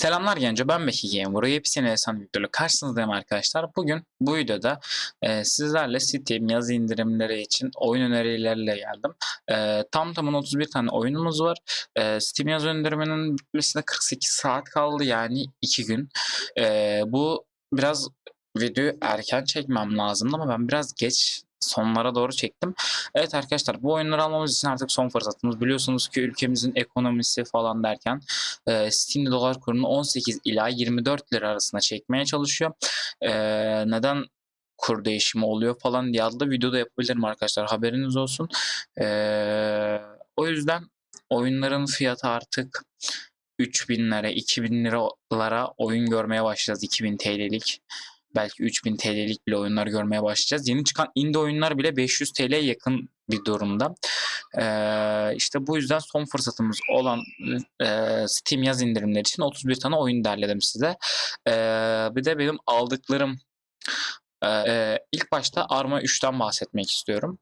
Selamlar Genco, ben Beki Gamer. Yepyeni Esen videoyla karşınızdayım arkadaşlar. Bugün bu videoda e, sizlerle Steam yaz indirimleri için oyun önerileriyle geldim. E, tam tamına 31 tane oyunumuz var. E, Steam yaz indiriminin bitmesine 48 saat kaldı yani 2 gün. E, bu biraz videoyu erken çekmem lazımdı ama ben biraz geç sonlara doğru çektim. Evet arkadaşlar bu oyunları almamız için artık son fırsatımız. Biliyorsunuz ki ülkemizin ekonomisi falan derken e, Steam'de dolar kurunu 18 ila 24 lira arasında çekmeye çalışıyor. E, neden kur değişimi oluyor falan diye adlı videoda yapabilirim arkadaşlar. Haberiniz olsun. E, o yüzden oyunların fiyatı artık 3000 lira, 2000 liralara oyun görmeye başlayacağız. 2000 TL'lik belki 3000 TL'lik bile oyunlar görmeye başlayacağız. Yeni çıkan indie oyunlar bile 500 TL'ye yakın bir durumda. Ee, işte bu yüzden son fırsatımız olan e, Steam yaz indirimleri için 31 tane oyun derledim size. Ee, bir de benim aldıklarım ee, ilk başta Arma 3'ten bahsetmek istiyorum.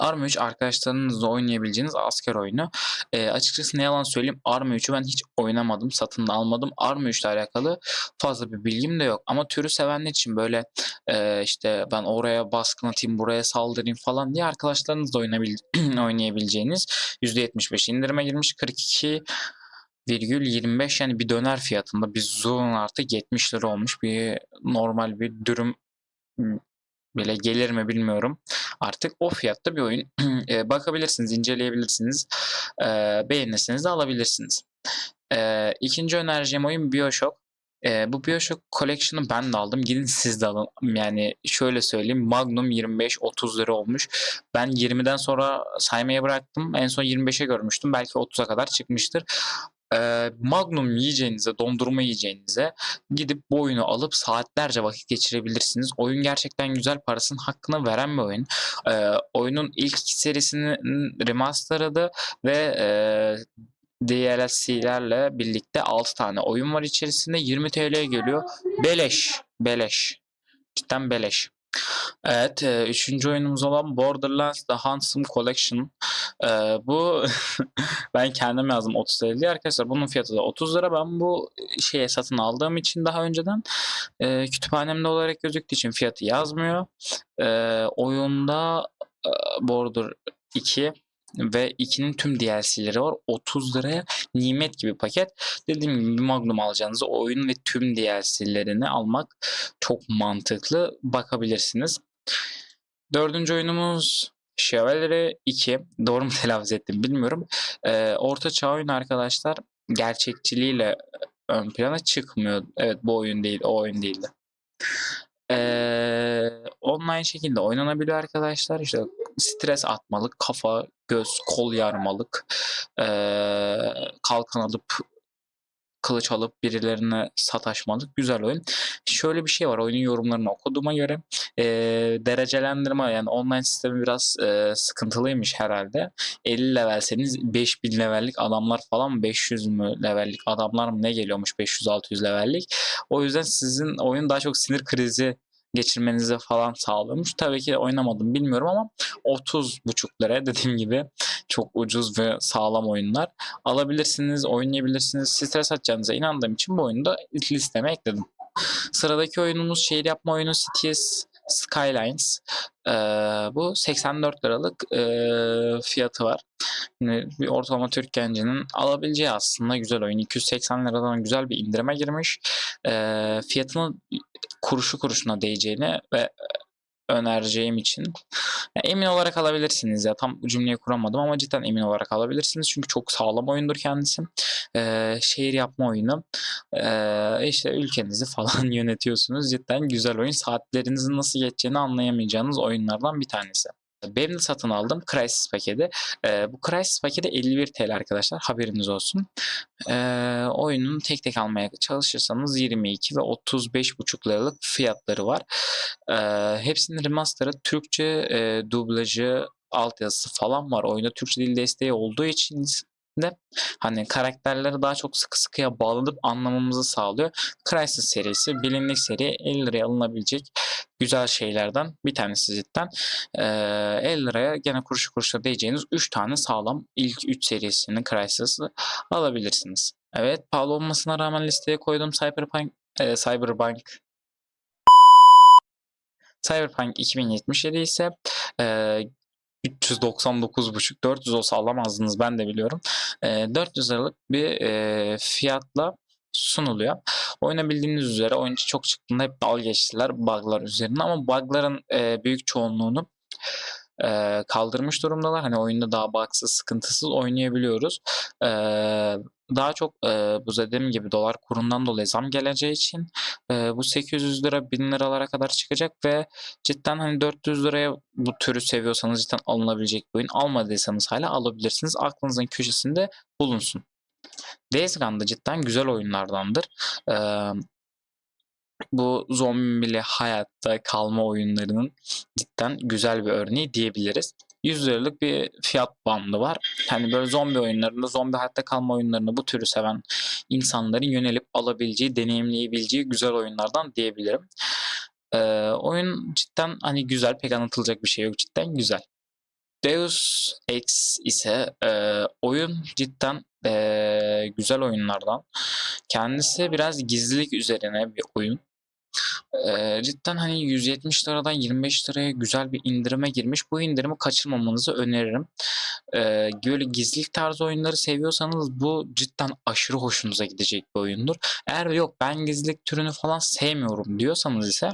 Arma 3 arkadaşlarınızla oynayabileceğiniz asker oyunu. E, açıkçası ne yalan söyleyeyim Arma 3'ü ben hiç oynamadım, satın da almadım. Arma 3 ile alakalı fazla bir bilgim de yok. Ama türü sevenler için böyle e, işte ben oraya baskın atayım, buraya saldırayım falan diye arkadaşlarınızla oynayabil oynayabileceğiniz %75 indirime girmiş 42 virgül 25 yani bir döner fiyatında bir Zoom artık 70 lira olmuş bir normal bir dürüm bile gelir mi bilmiyorum. Artık o fiyatta bir oyun. e, bakabilirsiniz, inceleyebilirsiniz. E, beğenirseniz de alabilirsiniz. E, ikinci önereceğim oyun Bioshock. E, bu Bioshock Collection'ı ben de aldım. Gidin siz de alın. Yani şöyle söyleyeyim. Magnum 25-30 lira olmuş. Ben 20'den sonra saymaya bıraktım. En son 25'e görmüştüm. Belki 30'a kadar çıkmıştır e, Magnum yiyeceğinize, dondurma yiyeceğinize gidip bu oyunu alıp saatlerce vakit geçirebilirsiniz. Oyun gerçekten güzel, parasının hakkını veren bir oyun. E, oyunun ilk serisinin remasterıdı ve e, DLC'lerle birlikte 6 tane oyun var içerisinde 20 TL'ye geliyor. Beleş, beleş. Cidden beleş. Evet, e, üçüncü oyunumuz olan Borderlands The Handsome Collection. E, bu ben kendim yazdım 30 lira diye arkadaşlar. Bunun fiyatı da 30 lira. Ben bu şeye satın aldığım için daha önceden e, kütüphanemde olarak gözüktüğü için fiyatı yazmıyor. E, oyunda e, Border 2 ve 2'nin tüm DLC'leri var. 30 liraya nimet gibi paket. Dediğim gibi Magnum alacağınızı oyun ve tüm DLC'lerini almak çok mantıklı. Bakabilirsiniz. Dördüncü oyunumuz Chivalry 2. Doğru mu telaffuz ettim bilmiyorum. Ee, Orta çağ oyunu arkadaşlar gerçekçiliğiyle ön plana çıkmıyor. Evet bu oyun değil, o oyun değildi. Ee, online şekilde oynanabiliyor arkadaşlar. İşte stres atmalık, kafa, göz, kol yarmalık, ee, kalkan alıp kılıç alıp birilerine sataşmalık güzel oyun. Şöyle bir şey var oyunun yorumlarını okuduğuma göre e, derecelendirme yani online sistemi biraz e, sıkıntılıymış herhalde. 50 levelseniz 5000 levellik adamlar falan 500 mü levellik adamlar mı ne geliyormuş 500-600 levellik. O yüzden sizin oyun daha çok sinir krizi geçirmenizi falan sağlıyormuş. Tabii ki oynamadım bilmiyorum ama 30 buçuk lira dediğim gibi çok ucuz ve sağlam oyunlar. Alabilirsiniz, oynayabilirsiniz. Stres atacağınıza inandığım için bu oyunu da listeme ekledim. Sıradaki oyunumuz şehir yapma oyunu Cities Skylines. Ee, bu 84 liralık e, fiyatı var. Yani bir ortalama Türk gencinin alabileceği aslında güzel oyun. 280 liradan güzel bir indirime girmiş. Ee, fiyatının kuruşu kuruşuna değeceğini ve önereceğim için. Yani emin olarak alabilirsiniz ya. Tam cümleyi kuramadım ama cidden emin olarak alabilirsiniz. Çünkü çok sağlam oyundur kendisi. Ee, şehir yapma oyunu. Ee, işte ülkenizi falan yönetiyorsunuz. Cidden güzel oyun. Saatlerinizin nasıl geçeceğini anlayamayacağınız oyunlardan bir tanesi. Benim de satın aldım Crysis paketi. Ee, bu Crysis paketi 51 TL arkadaşlar haberiniz olsun. Ee, oyunun tek tek almaya çalışırsanız 22 ve 35,5 liralık fiyatları var. Ee, hepsinin remasterı Türkçe e, dublajı altyazısı falan var. Oyunda Türkçe dil desteği olduğu için de hani karakterleri daha çok sıkı sıkıya bağlanıp anlamamızı sağlıyor. Crysis serisi bilinlik seri 50 liraya alınabilecek güzel şeylerden bir tanesi cidden. Ee, 50 liraya gene kuruşu kuruşa değeceğiniz 3 tane sağlam ilk 3 serisinin Crysis'ı alabilirsiniz. Evet, pahalı olmasına rağmen listeye koyduğum Cyberpunk eee, Cyberpunk Cyberpunk 2077 ise eee 399,5 400 olsa alamazdınız ben de biliyorum. Eee 400 liralık bir eee, fiyatla sunuluyor. Oyuna bildiğiniz üzere oyuncu çok çıktığında hep dalga geçtiler bug'lar üzerine ama bug'ların eee, büyük çoğunluğunu eee, kaldırmış durumdalar. Hani oyunda daha bug'sız, sıkıntısız oynayabiliyoruz. Eee, daha çok eee, bu dediğim gibi dolar kurundan dolayı zam geleceği için eee, bu 800 lira 1000 liralara kadar çıkacak ve cidden hani 400 liraya bu türü seviyorsanız cidden alınabilecek bir oyun. Almadıysanız hala alabilirsiniz. Aklınızın köşesinde bulunsun. Days Gone da cidden güzel oyunlardandır. Eee, bu zombili hayatta kalma oyunlarının cidden güzel bir örneği diyebiliriz. 100 liralık bir fiyat bandı var. Hani böyle zombi oyunlarında, zombi hayatta kalma oyunlarında bu türü seven insanların yönelip alabileceği, deneyimleyebileceği güzel oyunlardan diyebilirim. Eee, oyun cidden hani güzel, pek anlatılacak bir şey yok. Cidden güzel. Deus Ex ise eee, oyun cidden eee, güzel oyunlardan. Kendisi biraz gizlilik üzerine bir oyun. Cidden hani 170 liradan 25 liraya güzel bir indirime girmiş. Bu indirimi kaçırmamanızı öneririm. Böyle gizlilik tarzı oyunları seviyorsanız bu cidden aşırı hoşunuza gidecek bir oyundur. Eğer yok ben gizlilik türünü falan sevmiyorum diyorsanız ise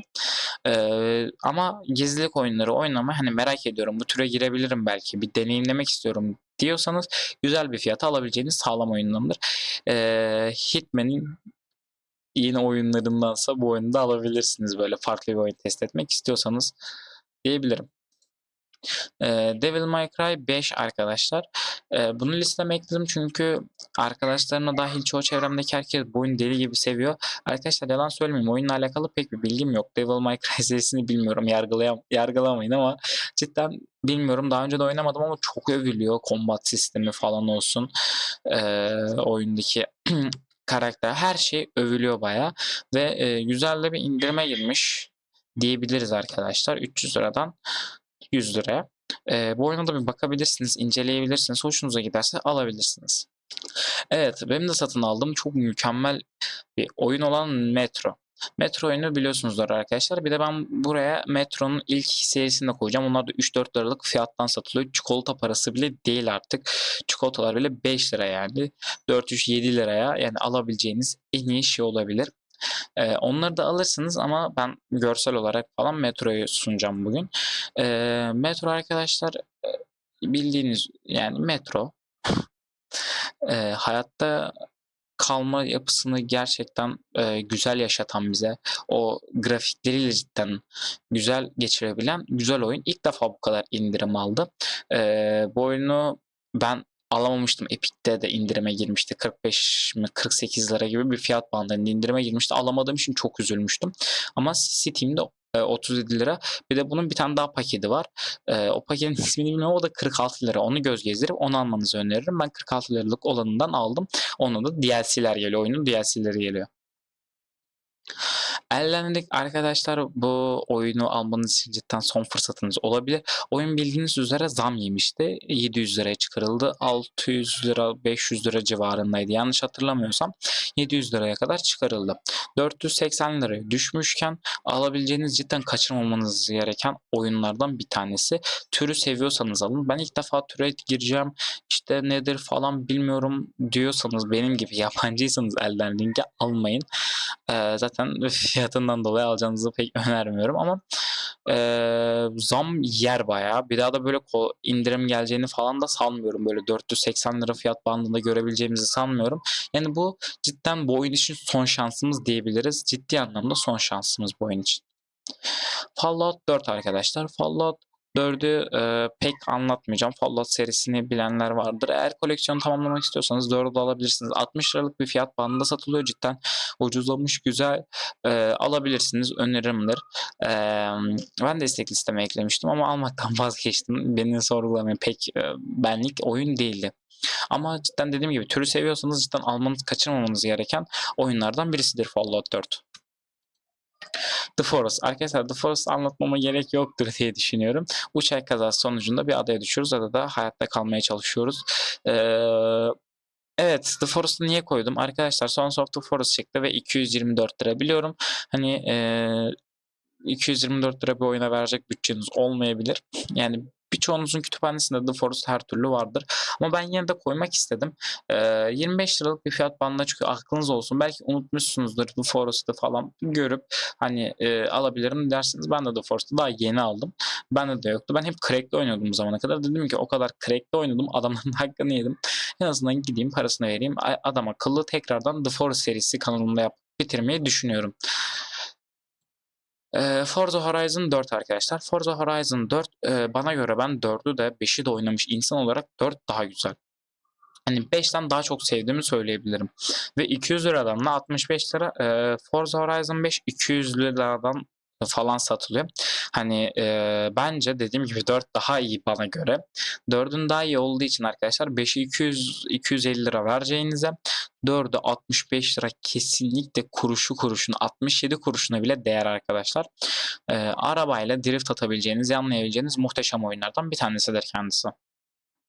ama gizlilik oyunları oynamayı hani merak ediyorum bu türe girebilirim belki bir deneyimlemek istiyorum diyorsanız güzel bir fiyata alabileceğiniz sağlam oyunlardır. Eee, Hitman'in yeni oyunlarındansa bu oyunu da alabilirsiniz böyle farklı bir oyun test etmek istiyorsanız diyebilirim. Eee, Devil May Cry 5 arkadaşlar. Eee, bunu listeme ekledim çünkü arkadaşlarımla dahil çoğu çevremdeki herkes bu oyunu deli gibi seviyor. Arkadaşlar yalan söylemeyeyim oyunla alakalı pek bir bilgim yok. Devil May Cry serisini bilmiyorum yargılayam yargılamayın ama cidden bilmiyorum. Daha önce de oynamadım ama çok övülüyor. Combat sistemi falan olsun. Eee, oyundaki karakter her şey övülüyor bayağı ve eee, güzel de bir indirime girmiş diyebiliriz arkadaşlar. 300 liradan 100 liraya. Eee, bu oyuna da bir bakabilirsiniz, inceleyebilirsiniz. Hoşunuza giderse alabilirsiniz. Evet, benim de satın aldığım çok mükemmel bir oyun olan Metro. Metro oyunu biliyorsunuzdur arkadaşlar. Bir de ben buraya Metro'nun ilk serisini de koyacağım. Onlar da 3-4 liralık fiyattan satılıyor. Çikolata parası bile değil artık. Çikolatalar bile 5 lira yani. 4-3-7 liraya yani alabileceğiniz en iyi şey olabilir. Eee, onları da alırsınız ama ben görsel olarak falan Metro'yu sunacağım bugün. Eee, Metro arkadaşlar eee, bildiğiniz yani Metro eee, hayatta kalma yapısını gerçekten eee, güzel yaşatan bize o grafikleriyle cidden güzel geçirebilen güzel oyun. İlk defa bu kadar indirim aldı. Eee, bu oyunu ben alamamıştım. Epic'te de indirime girmişti. 45 mi 48 lira gibi bir fiyat bandında indirime girmişti. Alamadığım için çok üzülmüştüm. Ama Steam'de e, 37 lira. Bir de bunun bir tane daha paketi var. E, o paketin ismini bilmiyorum. O da 46 lira. Onu göz gezdirip onu almanızı öneririm. Ben 46 liralık olanından aldım. Onun da DLC'ler geliyor. Oyunun DLC'leri geliyor. Ellendik arkadaşlar bu oyunu almanız için cidden son fırsatınız olabilir. Oyun bildiğiniz üzere zam yemişti. 700 liraya çıkarıldı. 600 lira 500 lira civarındaydı. Yanlış hatırlamıyorsam 700 liraya kadar çıkarıldı. 480 liraya düşmüşken alabileceğiniz cidden kaçırmamanız gereken oyunlardan bir tanesi. Türü seviyorsanız alın. Ben ilk defa türe gireceğim işte nedir falan bilmiyorum diyorsanız benim gibi yabancıysanız Elden Ring'i almayın. Ee, zaten fiyatından dolayı alacağınızı pek önermiyorum ama ee, zam yer bayağı. Bir daha da böyle indirim geleceğini falan da sanmıyorum. Böyle 480 lira fiyat bandında görebileceğimizi sanmıyorum. Yani bu cidden bu oyun için son şansımız diyebiliriz. Ciddi anlamda son şansımız bu oyun için. Fallout 4 arkadaşlar. Fallout 4'ü e, pek anlatmayacağım. Fallout serisini bilenler vardır. Eğer koleksiyonu tamamlamak istiyorsanız 4'ü de alabilirsiniz. 60 liralık bir fiyat bandında satılıyor. Cidden ucuzlamış, güzel e, alabilirsiniz. Önerimdir. E, ben de istek listeme eklemiştim ama almaktan vazgeçtim. Beni sorgulamayın. Pek e, benlik oyun değildi. Ama cidden dediğim gibi türü seviyorsanız cidden almanız, kaçırmamanız gereken oyunlardan birisidir Fallout 4. The Forest. Arkadaşlar The Forest anlatmama gerek yoktur diye düşünüyorum. Uçak kazası sonucunda bir adaya düşüyoruz. Adada hayatta kalmaya çalışıyoruz. Ee, Evet, The Forest'ı niye koydum? Arkadaşlar Sons of the Forest çıktı ve 224 lira biliyorum. Hani eee 224 lira bir oyuna verecek bütçeniz olmayabilir. Yani birçoğunuzun kütüphanesinde The Forest her türlü vardır. Ama ben yine de koymak istedim. Eee 25 liralık bir fiyat bandına çıkıyor. Aklınız olsun. Belki unutmuşsunuzdur The Forest'ı falan görüp hani eee, alabilirim dersiniz. Ben de The Forest'ı daha yeni aldım. Bende de yoktu. Ben hep crack'le oynuyordum bu zamana kadar. Dedim ki o kadar crack'le oynadım. Adamların hakkını yedim. En azından gideyim parasını vereyim. Adam akıllı tekrardan The Forest serisi kanalımda yap bitirmeyi düşünüyorum. Forza Horizon 4 arkadaşlar. Forza Horizon 4 e, bana göre ben 4'ü de 5'i de oynamış insan olarak 4 daha güzel. Hani 5'ten daha çok sevdiğimi söyleyebilirim. Ve 200 liradan da 65 lira e, Forza Horizon 5 200 liradan falan satılıyor. Hani e, bence dediğim gibi 4 daha iyi bana göre. 4'ün daha iyi olduğu için arkadaşlar 5'i 200 250 lira vereceğinize 4'ü 65 lira kesinlikle kuruşu kuruşuna 67 kuruşuna bile değer arkadaşlar. E, arabayla drift atabileceğiniz, yanlayabileceğiniz muhteşem oyunlardan bir tanesidir kendisi.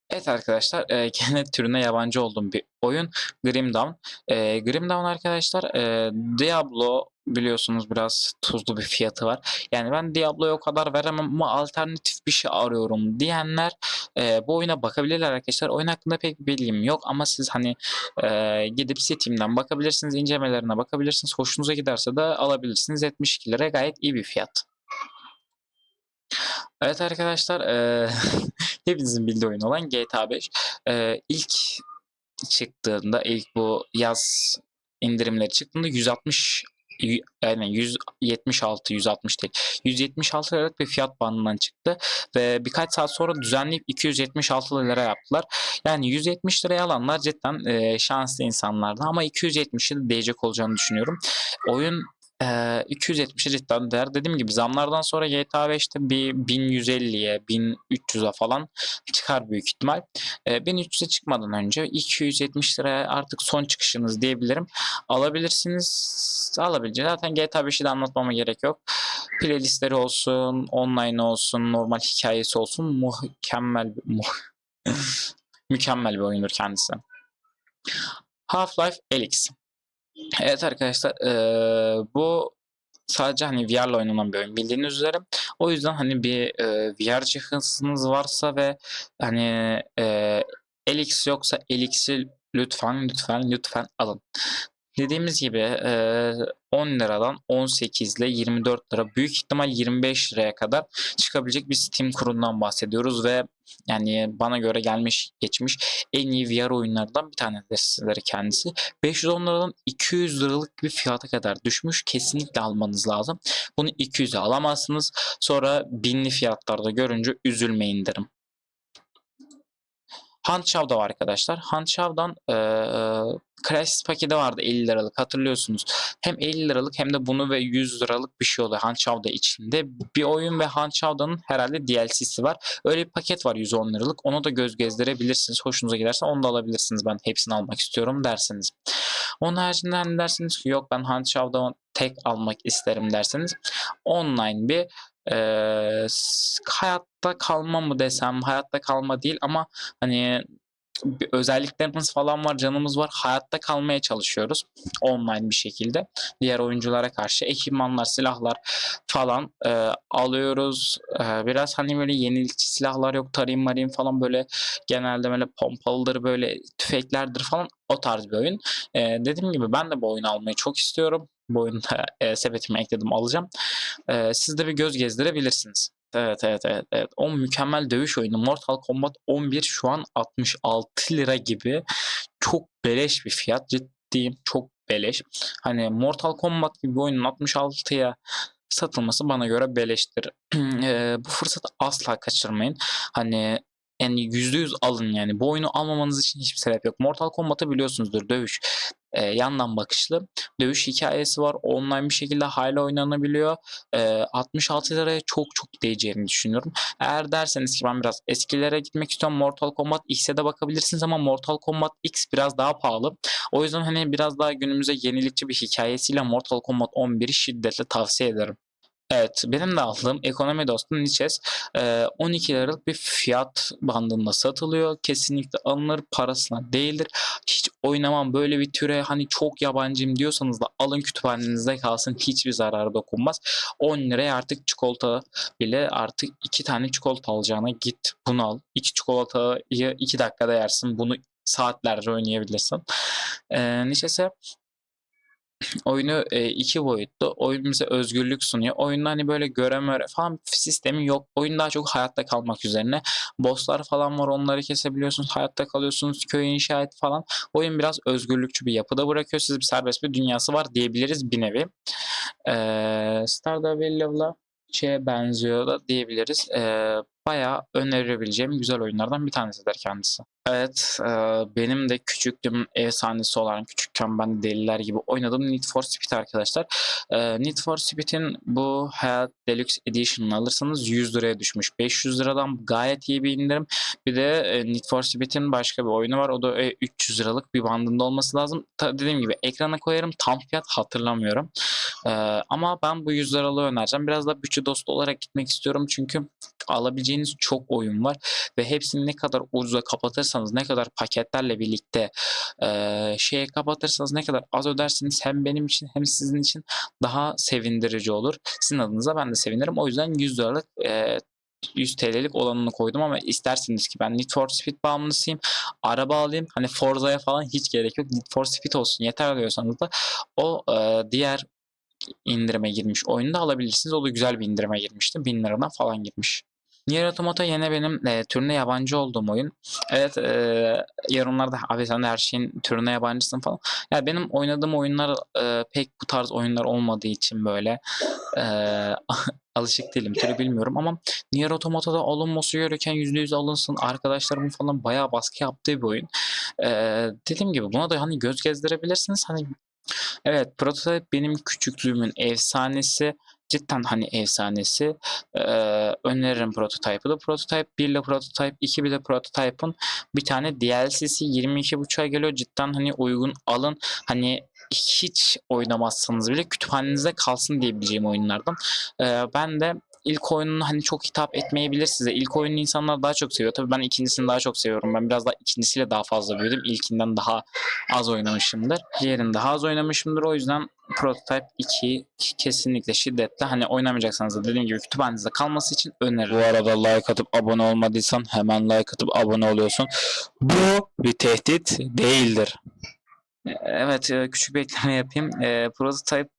Evet arkadaşlar e, gene türüne yabancı olduğum bir oyun Grim Dawn. E, Grim Dawn arkadaşlar e, Diablo biliyorsunuz biraz tuzlu bir fiyatı var. Yani ben Diablo'ya o kadar veremem ama alternatif bir şey arıyorum diyenler e, bu oyuna bakabilirler arkadaşlar. Oyun hakkında pek bilgim yok ama siz hani e, gidip Steam'den bakabilirsiniz, incelemelerine bakabilirsiniz. Hoşunuza giderse de alabilirsiniz. 72 lira gayet iyi bir fiyat. Evet arkadaşlar eee hepinizin bildiği oyun olan GTA 5 eee, ilk çıktığında ilk bu yaz indirimleri çıktığında 160 yani 176 160 değil 176 liralık bir fiyat bandından çıktı ve birkaç saat sonra düzenleyip 276 lira yaptılar. Yani 170 liraya alanlar cidden eee, şanslı insanlardı ama 270'i de değecek olacağını düşünüyorum. Oyun Eee 270'e cidden değer. Dediğim gibi zamlardan sonra GTA 5'te bir 1150'ye, 1300'e falan çıkar büyük ihtimal. Eee 1300'e çıkmadan önce 270 liraya artık son çıkışınız diyebilirim. Alabilirsiniz. Alabileceğiniz. Zaten GTA 5'i de anlatmama gerek yok. Playlistleri olsun, online olsun, normal hikayesi olsun mükemmel bir- mu mükemmel bir oyundur kendisi. Half-Life Alyx. Evet arkadaşlar eee, bu sadece hani VR'la oynanan bir oyun bildiğiniz üzere. O yüzden hani bir eee, VR cihazınız varsa ve hani eee Elix yoksa Elix'i lütfen lütfen lütfen alın. Dediğimiz gibi eee 10 liradan 18 ile 24 lira büyük ihtimal 25 liraya kadar çıkabilecek bir Steam kurundan bahsediyoruz ve yani bana göre gelmiş geçmiş en iyi VR oyunlardan bir tanesidir kendisi. 510 liradan 200 liralık bir fiyata kadar düşmüş. Kesinlikle almanız lazım. Bunu 200'e alamazsınız. Sonra binli fiyatlarda görünce üzülmeyin derim. Handshave da var arkadaşlar. Handshave'dan eee Crysis paketi vardı 50 liralık hatırlıyorsunuz. Hem 50 liralık hem de bunu ve 100 liralık bir şey oluyor Handshave'da içinde. Bir oyun ve Handshave'danın herhalde DLC'si var. Öyle bir paket var 110 liralık. Onu da göz gezdirebilirsiniz. Hoşunuza giderse onu da alabilirsiniz. Ben hepsini almak istiyorum derseniz. Onun haricinde hani derseniz ki yok ben Handshave'dan tek almak isterim derseniz online bir s- hayatta kalma mı desem hayatta kalma değil ama hani bir özelliklerimiz falan var, canımız var. Hayatta kalmaya çalışıyoruz online bir şekilde. Diğer oyunculara karşı ekipmanlar, silahlar falan e, alıyoruz. E, biraz hani böyle yenilikçi silahlar yok, tarayım marayım falan böyle genelde böyle pompalıdır, böyle tüfeklerdir falan o tarz bir oyun. E, dediğim gibi ben de bu oyunu almayı çok istiyorum. Bu oyunu da e, sepetime ekledim alacağım. E, siz de bir göz gezdirebilirsiniz. Evet evet evet evet. O mükemmel dövüş oyunu Mortal Kombat 11 şu an 66 lira gibi. Çok beleş bir fiyat. Ciddiyim çok beleş. Hani Mortal Kombat gibi bir oyunun 66'ya satılması bana göre beleştir. Eee, bu fırsatı asla kaçırmayın. Hani yani %100 alın yani. Bu oyunu almamanız için hiçbir sebep yok. Mortal Kombat'ı biliyorsunuzdur dövüş. Eee, yandan bakışlı. Dövüş hikayesi var. Online bir şekilde hala oynanabiliyor. Eee 66 liraya çok çok değeceğini düşünüyorum. Eğer derseniz ki ben biraz eskilere gitmek istiyorum Mortal Kombat X'e de bakabilirsiniz ama Mortal Kombat X biraz daha pahalı. O yüzden hani biraz daha günümüze yenilikçi bir hikayesiyle Mortal Kombat 11'i şiddetle tavsiye ederim. Evet, benim de aldığım ekonomi dostu Niches eee 12 liralık bir fiyat bandında satılıyor. Kesinlikle alınır, parasına değildir. Hiç oynamam böyle bir türe hani çok yabancıyım diyorsanız da alın kütüphanenizde kalsın. Hiçbir zararı dokunmaz. 10 liraya artık çikolata bile artık 2 tane çikolata alacağına git bunu al. 2 çikolatayı 2 dakikada yersin. Bunu saatlerce oynayabilirsin. Eee Niches'e oyunu e, iki boyutlu. Oyun bize özgürlük sunuyor. Oyunda hani böyle göreme öre falan sistemi yok. Oyun daha çok hayatta kalmak üzerine. Bosslar falan var onları kesebiliyorsunuz. Hayatta kalıyorsunuz. Köy inşa et falan. Oyun biraz özgürlükçü bir yapıda bırakıyor. Sizi bir serbest bir dünyası var diyebiliriz bir nevi. Ee, Stardew Valley'la şeye benziyor da diyebiliriz. Ee, bayağı önerebileceğim güzel oyunlardan bir tanesidir kendisi. Evet, e, benim de küçüklüğümün efsanesi olan küçükken ben deliler gibi oynadığım Need for Speed arkadaşlar. E, Need for Speed'in bu Hayat Deluxe Edition'ını alırsanız 100 liraya düşmüş. 500 liradan gayet iyi bir indirim. Bir de e, Need for Speed'in başka bir oyunu var. O da e, 300 liralık bir bandında olması lazım. Ta, dediğim gibi ekrana koyarım. Tam fiyat hatırlamıyorum. E, ama ben bu 100 liralığı önereceğim. Biraz da bütçe dostu olarak gitmek istiyorum. Çünkü alabileceğiniz çok oyun var. Ve hepsini ne kadar ucuza kapatırsanız, ne kadar paketlerle birlikte e, şeye kapatırsanız, ne kadar az ödersiniz hem benim için hem sizin için daha sevindirici olur. Sizin adınıza ben de sevinirim. O yüzden 100 liralık e, 100 TL'lik olanını koydum ama isterseniz ki ben Need for Speed bağımlısıyım. Araba alayım. Hani Forza'ya falan hiç gerek yok. Need for Speed olsun yeter diyorsanız da o e, diğer indirime girmiş oyunda alabilirsiniz. O da güzel bir indirime girmişti. 1000 liradan falan girmiş. Nier Automata yine benim e, türüne yabancı olduğum oyun. Evet e, yorumlarda abi sen de her şeyin türüne yabancısın falan. Ya benim oynadığım oyunlar e, pek bu tarz oyunlar olmadığı için böyle e, alışık değilim. Türü bilmiyorum ama Nier Automata'da alınması gereken %100 alınsın. Arkadaşlarımın falan bayağı baskı yaptığı bir oyun. E, dediğim gibi buna da hani göz gezdirebilirsiniz. Hani Evet, Prototype benim küçüklüğümün efsanesi. Cidden hani efsanesi. Ee, öneririm Prototype'ı. Prototype 1 ile Prototype 2 bir de Prototype'ın bir tane DLC'si 22.5'a geliyor. Cidden hani uygun alın. Hani hiç oynamazsanız bile kütüphanenizde kalsın diyebileceğim oyunlardan. Ee, ben de ilk oyunun hani çok hitap etmeyebilir size. İlk oyunu insanlar daha çok seviyor. Tabii ben ikincisini daha çok seviyorum. Ben biraz daha ikincisiyle daha fazla büyüdüm. İlkinden daha az oynamışımdır. Diğerinde daha az oynamışımdır. O yüzden Prototype 2 kesinlikle şiddetle hani oynamayacaksanız da dediğim gibi kütüphanenizde kalması için öneririm. Bu arada like atıp abone olmadıysan hemen like atıp abone oluyorsun. Bu bir tehdit değildir. Evet e, küçük bir ekleme yapayım. E, Prototype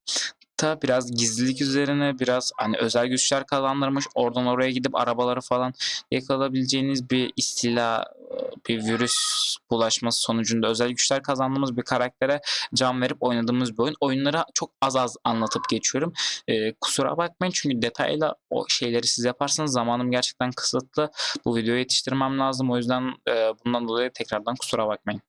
da biraz gizlilik üzerine biraz hani özel güçler kazandırmış. Oradan oraya gidip arabaları falan yakalayabileceğiniz bir istila bir virüs bulaşması sonucunda özel güçler kazandığımız bir karaktere can verip oynadığımız bir oyun. Oyunları çok az az anlatıp geçiyorum. Ee, kusura bakmayın çünkü detaylı o şeyleri siz yaparsanız zamanım gerçekten kısıtlı. Bu videoyu yetiştirmem lazım. O yüzden e, bundan dolayı tekrardan kusura bakmayın.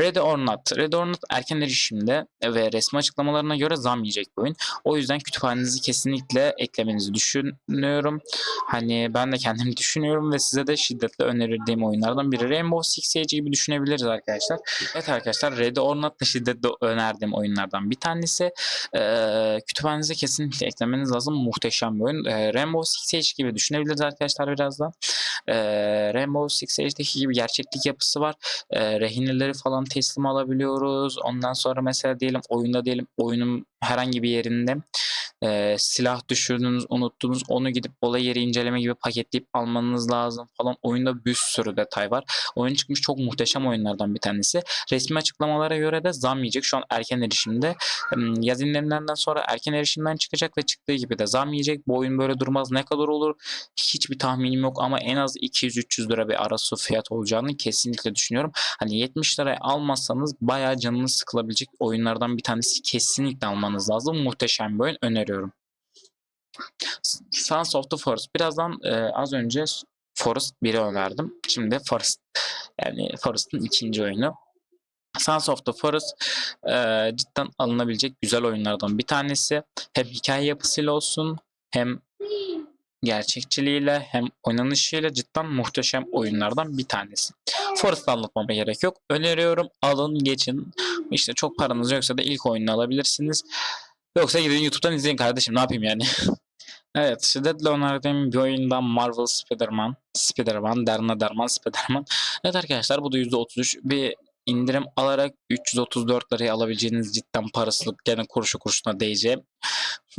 Ready or Not. Ready or Not erken erişimde ve resmi açıklamalarına göre zam yiyecek bir oyun. O yüzden kütüphanenizi kesinlikle eklemenizi düşünüyorum. Hani ben de kendimi düşünüyorum ve size de şiddetle önerildiğim oyunlardan biri. Rainbow Six Siege gibi düşünebiliriz arkadaşlar. Evet arkadaşlar Ready or da şiddetle önerdiğim oyunlardan bir tanesi. Ee, kütüphanenize kesinlikle eklemeniz lazım. Muhteşem bir oyun. Ee, Rainbow Six Siege gibi düşünebiliriz arkadaşlar birazdan. Ee, Rainbow Six Siege'deki gibi gerçeklik yapısı var. Ee, rehineleri falan teslim alabiliyoruz. Ondan sonra mesela diyelim oyunda diyelim oyunun herhangi bir yerinde e, silah düşürdünüz, unuttunuz. Onu gidip olay yeri inceleme gibi paketleyip almanız lazım falan. Oyunda bir sürü detay var. Oyun çıkmış çok muhteşem oyunlardan bir tanesi. Resmi açıklamalara göre de zam yiyecek. Şu an erken erişimde. Yaz indiriminden sonra erken erişimden çıkacak ve çıktığı gibi de zam yiyecek. Bu oyun böyle durmaz. Ne kadar olur? Hiçbir tahminim yok ama en az 200-300 lira bir arası fiyat olacağını kesinlikle düşünüyorum. Hani 70 liraya almazsanız bayağı canınız sıkılabilecek oyunlardan bir tanesi kesinlikle almanız lazım. Muhteşem bir oyun öneriyorum. Sons of the Forest. Birazdan e, az önce Forest 1'i önerdim. Şimdi Forest yani Forest'ın ikinci oyunu. Sons of the Forest e, cidden alınabilecek güzel oyunlardan bir tanesi. Hem hikaye yapısıyla olsun hem gerçekçiliğiyle hem oynanışıyla cidden muhteşem oyunlardan bir tanesi. Forest'ı anlatmama gerek yok. Öneriyorum alın geçin. İşte çok paranız yoksa da ilk oyunu alabilirsiniz. Yoksa gidin YouTube'dan izleyin kardeşim ne yapayım yani. Evet, şiddetle önerdiğim bir oyundan Marvel Spider-Man, Spider-Man, Derna Derman Spider-Man. Evet arkadaşlar bu da %33 bir indirim alarak 334 liraya alabileceğiniz cidden parasılık gene kuruşu kuruşuna değeceğim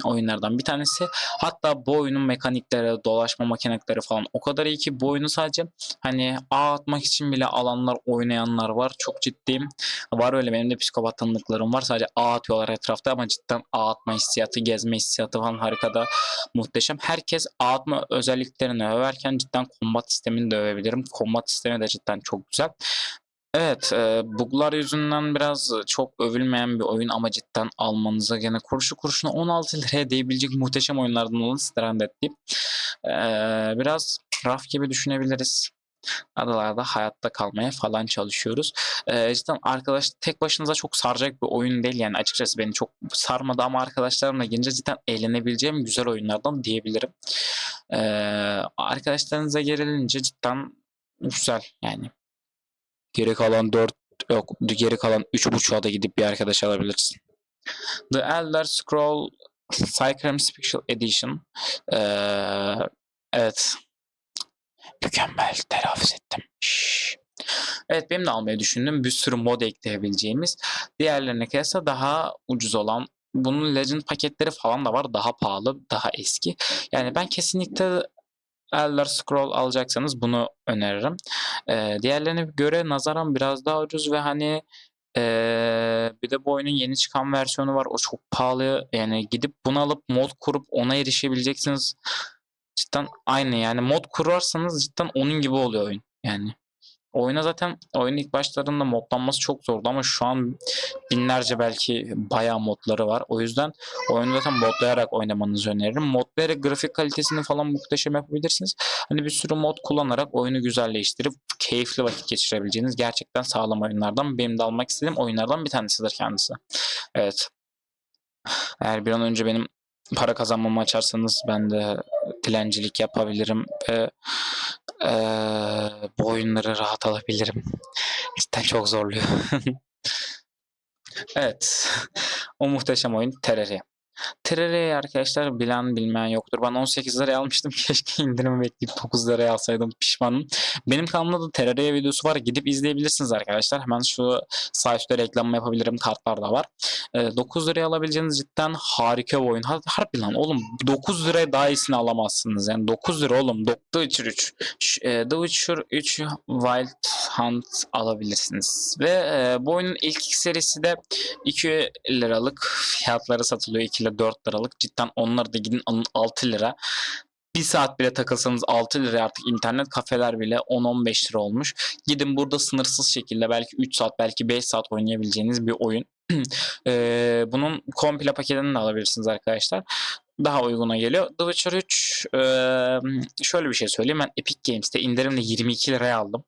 oyunlardan bir tanesi. Hatta bu oyunun mekanikleri, dolaşma mekanikleri falan o kadar iyi ki bu oyunu sadece hani ağ atmak için bile alanlar oynayanlar var. Çok ciddiyim. Var öyle benim de psikopat tanıdıklarım var. Sadece ağ atıyorlar etrafta ama cidden ağ atma hissiyatı, gezme hissiyatı falan harikada muhteşem. Herkes ağ atma özelliklerini överken cidden kombat sistemini de övebilirim. Kombat sistemi de cidden çok güzel. Evet, e, buglar yüzünden biraz çok övülmeyen bir oyun ama cidden almanıza gene kuruşu kuruşuna 16 liraya değebilecek muhteşem oyunlardan olan Stranded deyip e, biraz raf gibi düşünebiliriz. Adalarda hayatta kalmaya falan çalışıyoruz. E, cidden arkadaş tek başınıza çok saracak bir oyun değil yani açıkçası beni çok sarmadı ama arkadaşlarımla gelince cidden eğlenebileceğim güzel oyunlardan diyebilirim. E, arkadaşlarınıza gerilince cidden güzel yani. Geri kalan 4 yok geri kalan 3.5'a da gidip bir arkadaş alabilirsin. The Elder Scroll Skyrim Special Edition. Ee, evet. Mükemmel telaffuz ettim. Şşş. Evet benim de almayı düşündüm. Bir sürü mod ekleyebileceğimiz. Diğerlerine kıyasla daha ucuz olan bunun Legend paketleri falan da var. Daha pahalı, daha eski. Yani ben kesinlikle Elder Scroll alacaksanız bunu öneririm. Ee, diğerlerine göre nazaran biraz daha ucuz ve hani ee, bir de bu oyunun yeni çıkan versiyonu var. O çok pahalı. Yani gidip bunu alıp mod kurup ona erişebileceksiniz. Cidden aynı yani mod kurarsanız cidden onun gibi oluyor oyun. Yani oyuna zaten oyunun ilk başlarında modlanması çok zordu ama şu an binlerce belki bayağı modları var. O yüzden oyunu zaten modlayarak oynamanızı öneririm. Modlayarak grafik kalitesini falan muhteşem yapabilirsiniz. Hani bir sürü mod kullanarak oyunu güzelleştirip keyifli vakit geçirebileceğiniz gerçekten sağlam oyunlardan. Benim de almak istediğim oyunlardan bir tanesidir kendisi. Evet. Eğer bir an önce benim para kazanmamı açarsanız ben de dilencilik yapabilirim ve eee, bu oyunları rahat alabilirim. Cidden çok zorluyor. evet. O muhteşem oyun Terraria. Terraria'yı arkadaşlar bilen bilmeyen yoktur. Ben 18 liraya almıştım. Keşke indirimi bekleyip 9 liraya alsaydım. Pişmanım. Benim kanalımda da Terraria videosu var. Gidip izleyebilirsiniz arkadaşlar. Hemen şu üstte reklam yapabilirim. Kartlar da var. Ee, 9 liraya alabileceğiniz cidden harika bir oyun. Har harbi lan oğlum 9 liraya daha iyisini alamazsınız. Yani 9 lira oğlum. The Witcher 3. Ş- e, The Witcher 3 Wild Hunt alabilirsiniz. Ve e, bu oyunun ilk serisi de 2 liralık fiyatları satılıyor. 2 ile 4 liralık. Cidden onları da gidin alın 6 lira. Bir saat bile takılsanız 6 lira artık internet kafeler bile 10-15 lira olmuş. Gidin burada sınırsız şekilde belki 3 saat belki 5 saat oynayabileceğiniz bir oyun. Eee, bunun komple paketini de alabilirsiniz arkadaşlar. Daha uyguna geliyor. The Witcher 3 eee, şöyle bir şey söyleyeyim. Ben Epic Games'te indirimle 22 liraya aldım.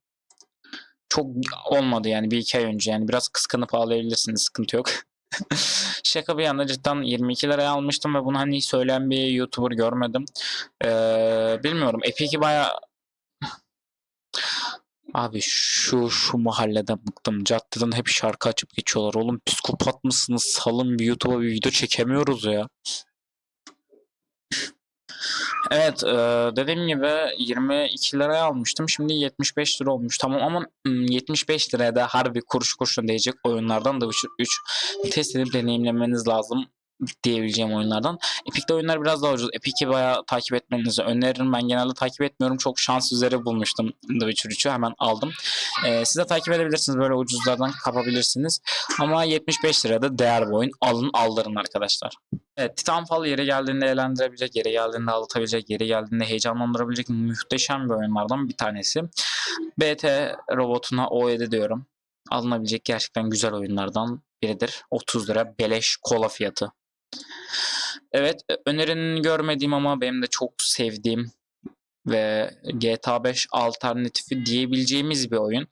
Çok olmadı yani bir iki ay önce yani biraz kıskanıp ağlayabilirsiniz sıkıntı yok. Şaka bir yana cidden 22 liraya almıştım ve bunu hani söyleyen bir YouTuber görmedim. Ee, bilmiyorum Epic'i baya Abi şu şu mahalleden bıktım. Caddeden hep şarkı açıp geçiyorlar. Oğlum psikopat mısınız? Salın bir YouTube'a bir video çekemiyoruz ya. Evet, eee, dediğim gibi 22 liraya almıştım. Şimdi 75 lira olmuş. Tamam ama ım, 75 liraya da harbi kuruş kuruşuna değecek oyunlardan da 3 test edip deneyimlemeniz lazım diyebileceğim oyunlardan. Epic'te oyunlar biraz daha ucuz. Epic'i bayağı takip etmenizi öneririm. Ben genelde takip etmiyorum. Çok şans üzere bulmuştum The Witcher 3'ü. Hemen aldım. Eee, siz de takip edebilirsiniz. Böyle ucuzlardan kapabilirsiniz. Ama 75 lirada değer bir oyun. Alın aldırın arkadaşlar. Evet, Titanfall yeri geldiğinde eğlendirebilecek, yeri geldiğinde ağlatabilecek, yeri geldiğinde heyecanlandırabilecek muhteşem bir oyunlardan bir tanesi. BT robotuna O7 diyorum. Alınabilecek gerçekten güzel oyunlardan biridir. 30 lira beleş kola fiyatı. Evet, e, önerinin görmediğim ama benim de çok sevdiğim ve GTA 5 alternatifi diyebileceğimiz bir oyun.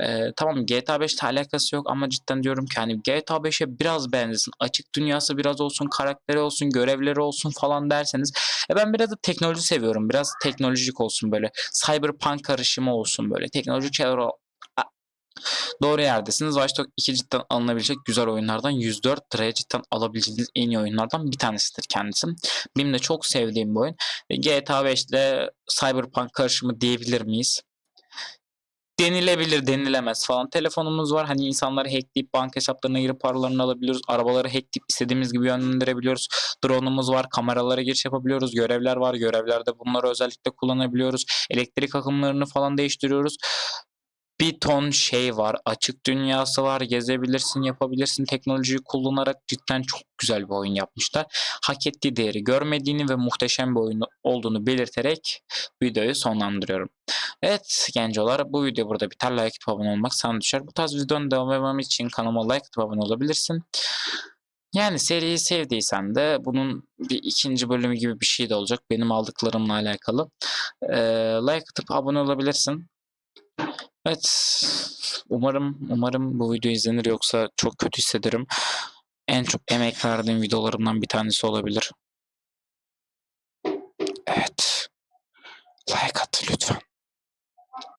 Ee, tamam GTA 5 ile alakası yok ama cidden diyorum ki hani GTA 5'e biraz benzesin. Açık dünyası biraz olsun, karakteri olsun, görevleri olsun falan derseniz. E ben biraz da teknoloji seviyorum. Biraz teknolojik olsun böyle. Cyberpunk karışımı olsun böyle. Teknolojik şeyler Doğru yerdesiniz. Watch Dogs 2 cidden alınabilecek güzel oyunlardan 104 liraya cidden alabileceğiniz en iyi oyunlardan bir tanesidir kendisi. Benim de çok sevdiğim bir oyun. GTA 5 ile Cyberpunk karışımı diyebilir miyiz? Denilebilir, denilemez falan. Telefonumuz var. Hani insanları hackleyip banka hesaplarına girip paralarını alabiliyoruz. Arabaları hackleyip istediğimiz gibi yönlendirebiliyoruz. Drone'umuz var. Kameralara giriş yapabiliyoruz. Görevler var. Görevlerde bunları özellikle kullanabiliyoruz. Elektrik akımlarını falan değiştiriyoruz bir ton şey var. Açık dünyası var. Gezebilirsin, yapabilirsin. Teknolojiyi kullanarak cidden çok güzel bir oyun yapmışlar. Hak ettiği değeri görmediğini ve muhteşem bir oyun olduğunu belirterek videoyu sonlandırıyorum. Evet gencolar bu video burada biter. Like atıp abone olmak sana düşer. Bu tarz videonun devam etmem için kanalıma like atıp abone olabilirsin. Yani seriyi sevdiysen de bunun bir ikinci bölümü gibi bir şey de olacak. Benim aldıklarımla alakalı. Ee, like atıp abone olabilirsin. Evet. Umarım umarım bu video izlenir yoksa çok kötü hissederim. En çok emek verdiğim videolarımdan bir tanesi olabilir. Evet. Like at lütfen.